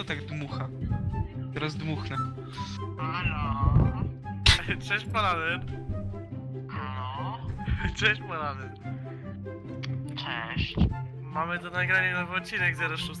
kto tak dmucha? Teraz dmuchnę. Halo? Cześć Paladyn. No? Cześć Paladyn. Cześć. Mamy do nagrania nowy odcinek 06.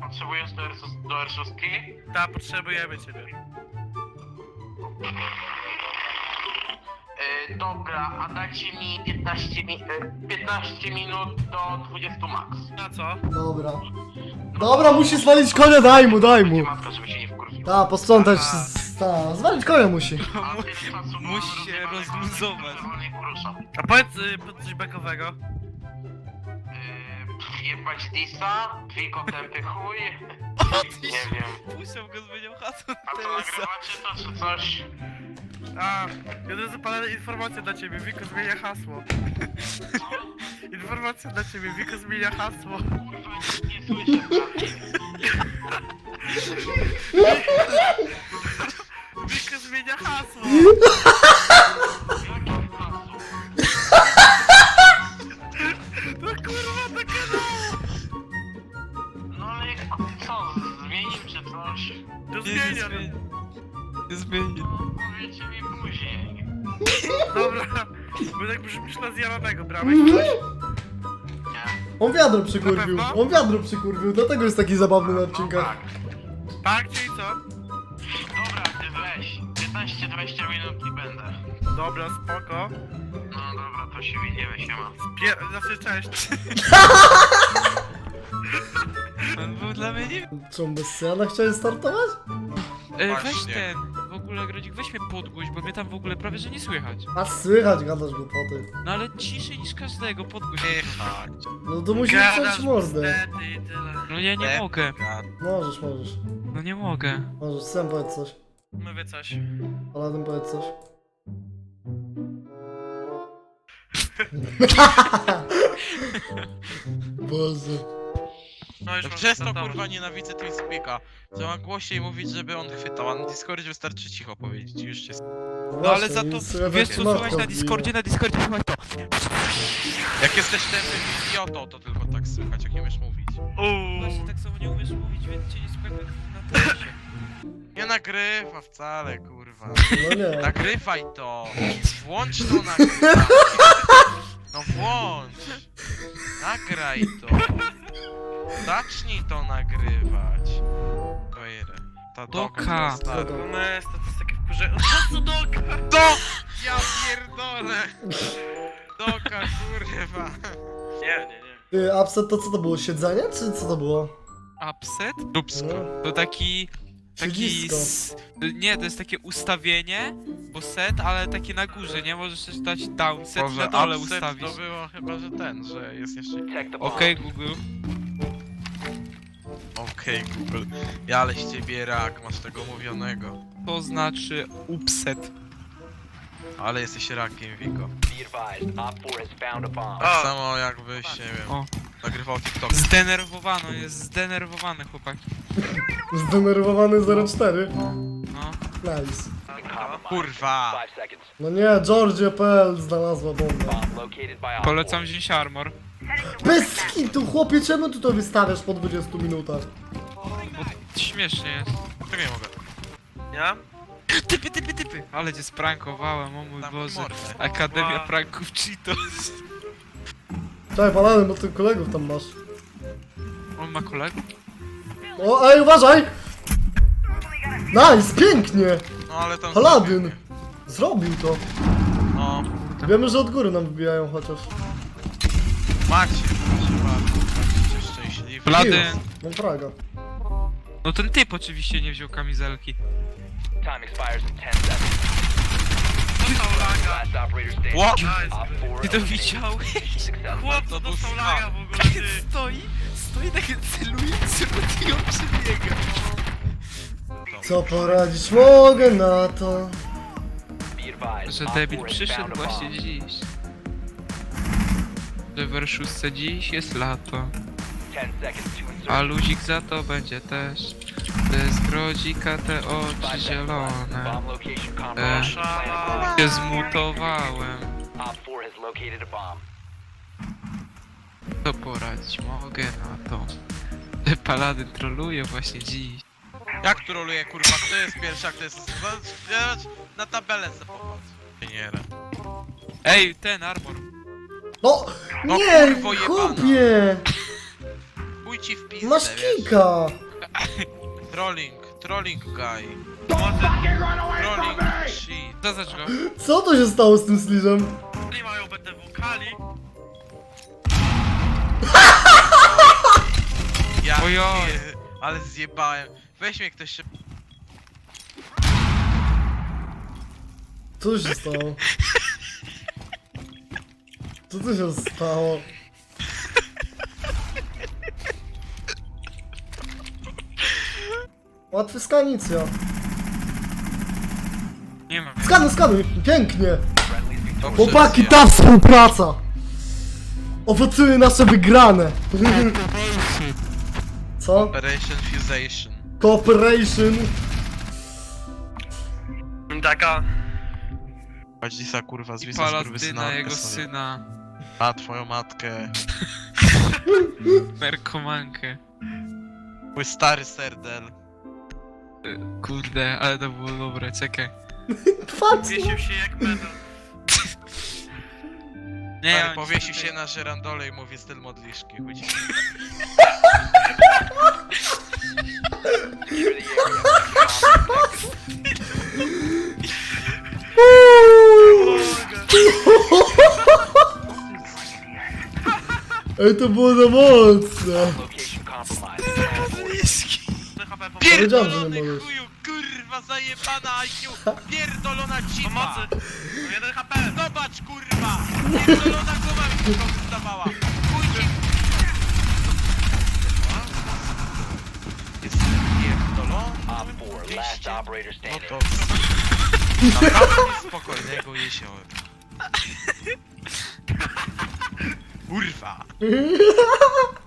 Potrzebujesz do, R- do R6? Ta, potrzebujemy ciebie. Yy, dobra, a dajcie mi 15, mi- yy, 15 minut do 20 max. Na co? Dobra. Dobra, musi zwalić konia, daj mu, daj mu. Żeby się nie wkurwił. Ta, posprzątać, z- ta, zwalić konia musi. A czasu Musi się rozluzować. A powiedz y, po- coś bekowego. Yy, jebać Disa, Wiko tępy chuj. Nie wiem. Puszczam go, zmieniał hasło A co nagrywacie to czy coś? A, ja teraz Paladyn informację dla ciebie, Wiko zmienia hasło. Informacja dla ciebie, Wiko zmienia hasło. Nie słyszę. Wiko zmienia hasło. Jakie hasło? No kurwa, do kanału. No ale co, zmienił czy coś? Nie zmienia. zmieni. Nie zmieni. Dobra, bo tak brzmisz na zjaranego, brałeś coś? Nie. On wiadro przykurwił, Na pewno? on wiadro przykurwił, dlatego jest taki zabawny na No odcinkach. tak. Tak, czyli co? Dobra, ty weź. 15-20 minut i będę. Dobra, spoko. No dobra, to się widzimy, siema. Pier... Znaczy, cześć. On był dla mnie nie... Czy on bez Syana chciałeś startować? E, weź Właśnie. ten, w ogóle Grodzik, weź mnie podgłoś, bo mnie tam w ogóle prawie że nie słychać. A słychać, gadasz głupoty. No ale ciszej niż każdego, podgłoś. trochę. No to musisz Gadasz wstać mordę. bzdety i tyle. No ja nie mogę, Możesz, możesz. no nie mogę. Możesz, sam powiedz coś. Mówię coś. Paladyn powiedz coś. Boże. No już mam przez to kurwa nienawidzę TeamSpeaka. Trzeba głośniej mówić, żeby on chwytał, a na Discordzie wystarczy cicho powiedzieć i już się... No ale za to, wiesz co słuchać na Discordzie, na Discordzie słuchaj to. Jak jesteś tępym idiotą, to tylko tak słychać, jak nie umiesz mówić. Właśnie tak samo nie umiesz mówić, więc cię nie słuchaj na telesie. Nie nagrywa wcale, kurwa. No nie. Nagrywaj to! Włącz to nagrywanie! No włącz! Nagraj to! Zacznij to nagrywać! Ta Doka. doka to stara. No jest, to jest takie wkurze... Po co doka? Do! Ja pierdolę! Doka, kurwa! Nie, nie, nie. Ty, upset to co to było? Siedzenie, czy co to było? Upset? Dupsko. No. To taki... Taki... Siedzisko. s- Nie, to jest takie ustawienie, bo set, ale takie na górze, nie? Możesz też dać down set Boże, na dole upset ustawić. to było chyba, że ten, że jest jeszcze... Okej, Google. Okej, Google. Ja ale z ciebie rak, masz tego mówionego. To znaczy upset. Ale jesteś rakiem, Wiko. Be advised, Op 4 has found a bomb. Tak samo jakbyś, nie wiem, O. nagrywał TikTok. Zdenerwowano, jest zdenerwowany chłopak. Zdenerwowany 04. No. Nice. Kurwa! 5 seconds. No nie, Georgia.pl znalazła bombę. Bomb located by Op Polecam 4. wziąć armor. Bez skitu, chłopie, czemu ty to wystawiasz po 20 minutach? Śmiesznie jest. Nie mogę? Ja? Typy, typy, typy! Ale cię sprankowałem, o mój Tam Boże. mordę. Akademia Ła. pranków Cheetos. Czekaj, Paladyn, bo ty kolegów tam masz. On ma kolegów? O, ej, uważaj! Nice, pięknie! No ale tam... Paladyn! Zrobił to. No, Wiemy, że od góry nam wbijają chociaż. macie, proszę bardzo. Bądźcie szczęśliwi. Paladyn. Mam fraga. No ten typ oczywiście nie wziął kamizelki. Time expires in 10 seconds. Dostał laga. Last operator standing. What? Op 4 Ty to eliminated. widziałeś? Successful. Chłop, To dostał laga w ogóle, ty. Stoi, stoi tak celuje, i on przebiega. Co poradzić mogę na to? Be advised, Że Op debil 4 has przyszedł a właśnie bomb. dziś. Że w R6 dziś jest lato, 10 seconds. A luzik za to będzie też. Bez grodzika te 5 oczy zielone. E. Się zmutowałem. Op 4 has located a bomb. To poradzić mogę na to. Paladyn troluje właśnie dziś. Jak troluje kurwa, kto jest pierwszy, jak to jest... Na tabelę se popatrz. Nie, Ej, ten armor. No, No nie, kurwo jebana. chłopie! Chuj ci w pizdę, Masz wiesz. kika! Trolling, trolling guy. Pomocy! Trolling shit. Go. Co to się stało z tym sliżem? Kali mają BTW, Kali! Ja Ojoj. ale zjebałem. Weź mnie ktoś się... Co się stało? Co tu się stało? Łatwy skanicja. Nie ma. Skanuj, skanuj! Pięknie! Dobrze, Chłopaki, ta współpraca! Owocuje nasze wygrane! Co? Operation Fusation. Cooperation! Taka... Chodź Lisa kurwa z I Lisa Paladyna, jego syna. A twoją matkę. Merkomankę. Mój stary serdel. Kurde, ale to było dobre, czekaj. Patrz! Wiesił się jak pedał. Nie, on powiesił się na żerandole i mówi styl modliszki. Chuj ci. Ej, to było za mocne! Powiedziałem, że nie Pierdolony możesz. chuju, kurwa zajebana IQ! Pierdolona cipa! Pomocy! Jeden HP! Zobacz kurwa! Pierdolona głowa mi tylko wystawała! Chuj ci! Jest pierdolony? Op 4, last operator No standing. to... Naprawdę nic spokojnego jeziora. Kurwa!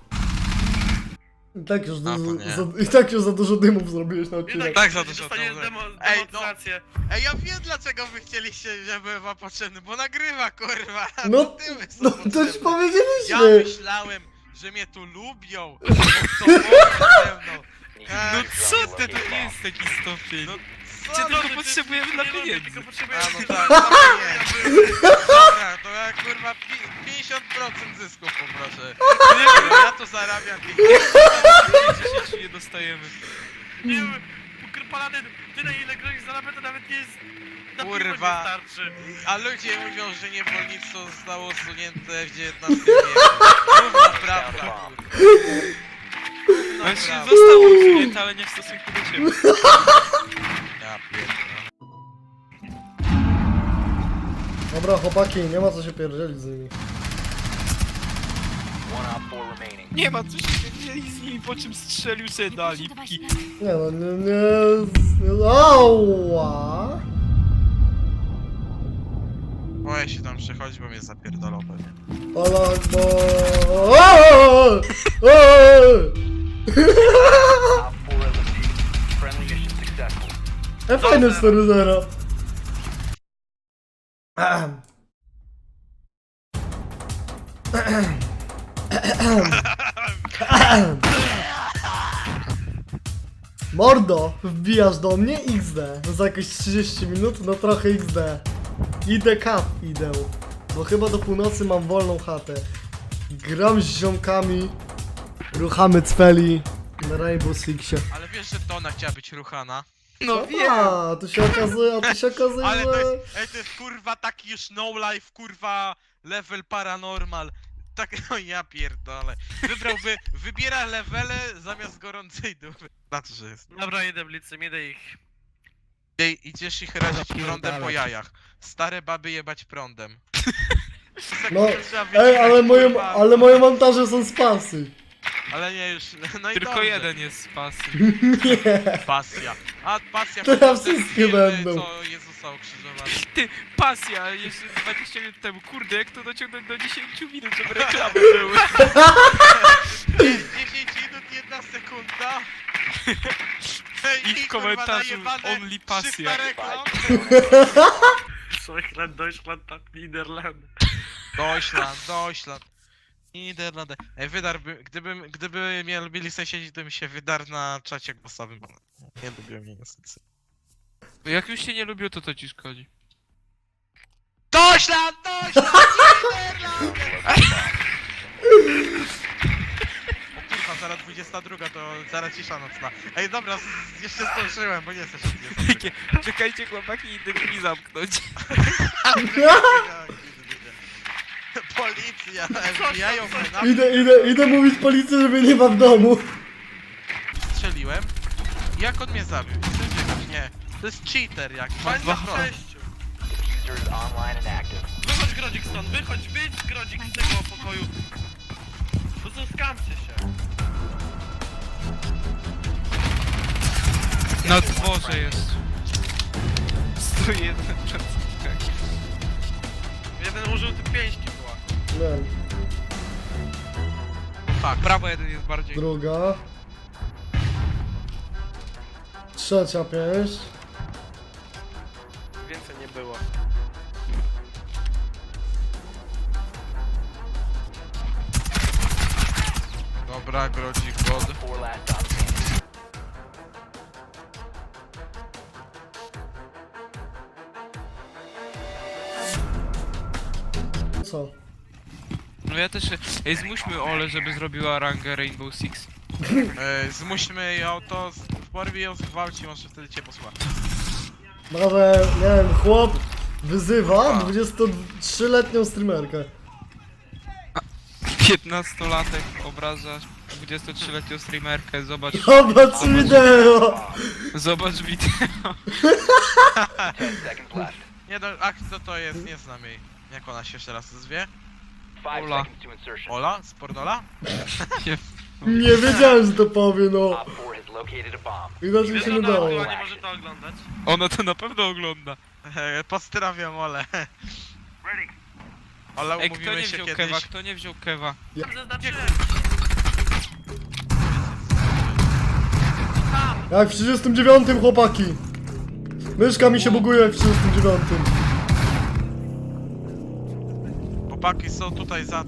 I tak już, A, to za, nie. za, I tak już za dużo dymów zrobiłeś na odcinek. Tak, za dużo Dostaniesz demo, Ej, no. demonstrację. Ej, ja wiem dlaczego wy chcieliście, żeby wam potrzebny, bo nagrywa kurwa! No, to tyły są No to potrzebne. już Ja powiedzieliśmy! myślałem, że mnie tu lubią, bo chcą mówić ze mną. No Ej, co ty, to nie jest taki stopień. No Czy co? tylko ty- potrzebujemy dla pieniędzy. Tylko A potrzebujesz... no tak, no nie. Dobra, to ja kurwa pi- 50% zysków poproszę. Ja to zarabiam. 10 nie dostajemy. Nie wiem, kur- Paladyn, tyle ile grozi zarabia to nawet nie jest... Na piwo Kurwa. starczy. A ludzie mówią, że niewolnictwo zostało usunięte w XIX wieku. Prawda, kurwa. Prawda. zostało usunięte, ale nie w stosunku do ciebie. Dobra, chłopaki, nie ma co się pierdzielić z nimi. One op 4 remaining. Nie ma co się mieli z nimi, po czym strzelił sobie na lipki. Nie no, nie, nie... nie ała! Boję się tam przechodzić, bo mnie zapierdolą pewnie. Ola, bo... Aaaa! Aaaa! Op 4 eliminated. Friendly mission successful. E, fajne 4-0. Mordo, wbijasz do mnie XD. No za jakieś 30 minut, no trochę XD. Idę kat, idę. Bo chyba do północy mam wolną chatę. Gram z ziomkami. Ruchamy cweli na Rainbow Sixie. Ale wiesz, że to ona chciała być ruchana? No wiem. A, tu się okazuje, a tu się okazuje, Ale to że... jest, ej, to jest kurwa taki już no life, kurwa level paranormal. Tak, no ja pierdolę. Wybrałby, wybiera levele zamiast gorącej dupy. Na to, że jest. Dobra, idę blicem, idę ich. Ej, idziesz ich razić prądem po jajach. Stare baby jebać prądem. No, Trzeba Ej, ale moje, kurwa. ale moje montaże są z pasy. Ale nie już, no i Tylko dobrze. jeden jest z pasy. Nie. Pasja. A pasja To ja to te wszystkie filmy, będą. co Jezusa ukrzyżowali. Ty, pasja, jeszcze 20 minut temu. Kurde, jak to dociągnąć do 10 minut, żeby reklamy były. 10 minut, jedna sekunda. I w komentarzu only pasja. 300 reklam. Deutschland, Deutschland, tak, Niederland. Deutschland, Deutschland. Niderlandy. Ej, wydar, by, gdybym, gdyby mnie lubili sąsiedzi, to bym się wydarł na czacie głosowym. Nie lubią mnie niestety. Jak już się nie lubią, to co ci szkodzi? Niderlandy! O kurwa, zaraz 22, to zaraz cisza nocna. Ej, dobra, z- jeszcze zdążyłem, bo nie jesteś od 22. Czekajcie chłopaki, idę drzwi zamknąć. Policja, FBI, na Idę, idę, idę mówić policji, że mnie nie ma w domu. strzeliłem. Jak on mnie zabił? Wiedzieć? Nie. To jest cheater jakiś. Fajnie Dwa is online and active. Wychodź Grodzik stąd, wychodź, wyjdź Grodzik z tego pokoju. Po prostu skamcie się. Na dworze jest. 101 Jeden użył ty pięści była. Fuck. Prawo jeden jest bardziej. druga. Trzecia pięść. Więcej nie było. Dobra, grodzik god. Four last stop standing. Co? No ja też... Ej, zmuśmy Ole, żeby zrobiła rangę Rainbow Six. E, zmuśmy ją to, z- porwie ją zgwałci, może wtedy cię posła. Może, nie wiem, chłop wyzywa 23-letnią streamerkę. 15-latek obraża 23-letnią streamerkę, zobacz, Zobacz wideo! zobacz wideo. Ten seconds left. Nie no, a kto to jest? Nie znam jej. Jak ona się jeszcze raz zwie? Five Ola. seconds to insertion. Ola? Z Pornola? Nie, Nie wiedziałem, że to powie, no. Op 4 has located a bomb. Widać mi Wiesz, się nie ona dało. aktualnie może to oglądać? Ona to na pewno ogląda. E, Pozdrawiam Ole. Ola, Ej, kto umówimy nie się wziął kiedyś. kewa, kto nie wziął kewa? Tam zaznaczyłem. Jak w 39 chłopaki. Myszka mi się buguje jak w 39. Chłopaki są tutaj za...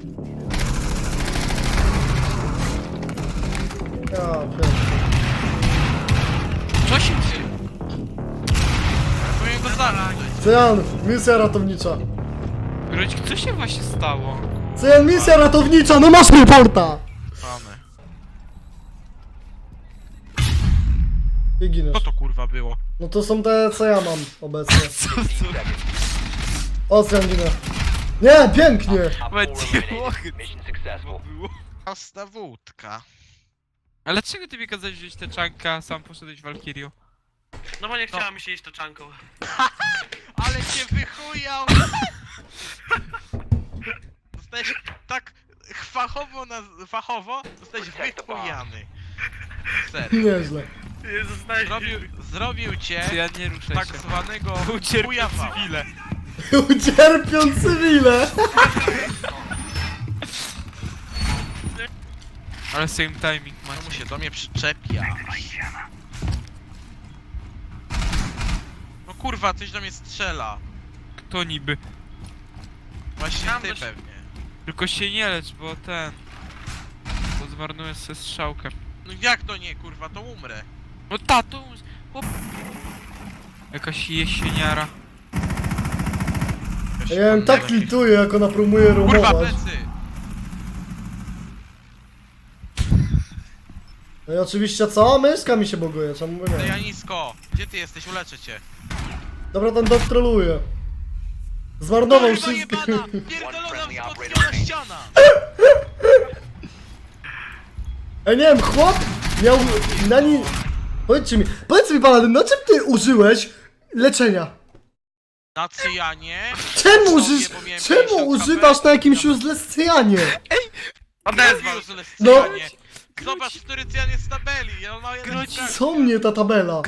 Ja pierdolę. Co się dzieje? Powinien go zabić. Cyjan, misja ratownicza. Grodzik, co się właśnie stało? Cyjan, misja ratownicza, no masz reporta! Mamy. I giniesz. Co to kurwa było? No to są te, co ja mam obecnie. 15 seconds. O, Cyjan ginę. Nie, pięknie! Op 4 Będzie eliminated. mogę. Mission successful. było. Prosta wódka. Ale dlaczego ty mi kazałeś wziąć tę czankę, a sam poszedłeś Valkyrią? No bo nie chciała mi się iść taczanką. Ale cię wychujał! Zostałeś tak fachowo, na, fachowo, zostałeś wychujany. Serio. Nieźle. Zrobił, zrobił cię ja nie ruszę tak się? zwanego chujawa. cywile. Ucierpią cywile! Ale same timing Czemu się do mnie przyczepia? No kurwa, coś do mnie strzela. Kto niby? Właśnie Tam ty też- pewnie. Tylko się nie lecz, bo ten... To zmarnujesz se strzałkę. No jak to nie, kurwa, to umrę. No tato, chłop... Jakaś jesieniara. Ja ją tak lituję, jak ona próbuje Kurwa, rumować. plecy! No i oczywiście co? Myszka mi się buguje, czemu by Ej, nie? ja nisko! Gdzie ty jesteś? Uleczę cię. Dobra, ten dok troluje. Zmarnował Kurwa wszystkie. jebana! Pierdolona wzmocniona ściana! Ej, nie wiem, chłop miał na nim... Powiedzcie mi, powiedz mi paladyn, na czym ty użyłeś leczenia? Na cyjanie. Czemu, użysz, bo miałem czemu 50 używasz HP. na jakimś useless cyjanie? Odezwał! No. Zobacz, który cyjan jest w tabeli. On ma jeden frag. Co mnie ta tabela?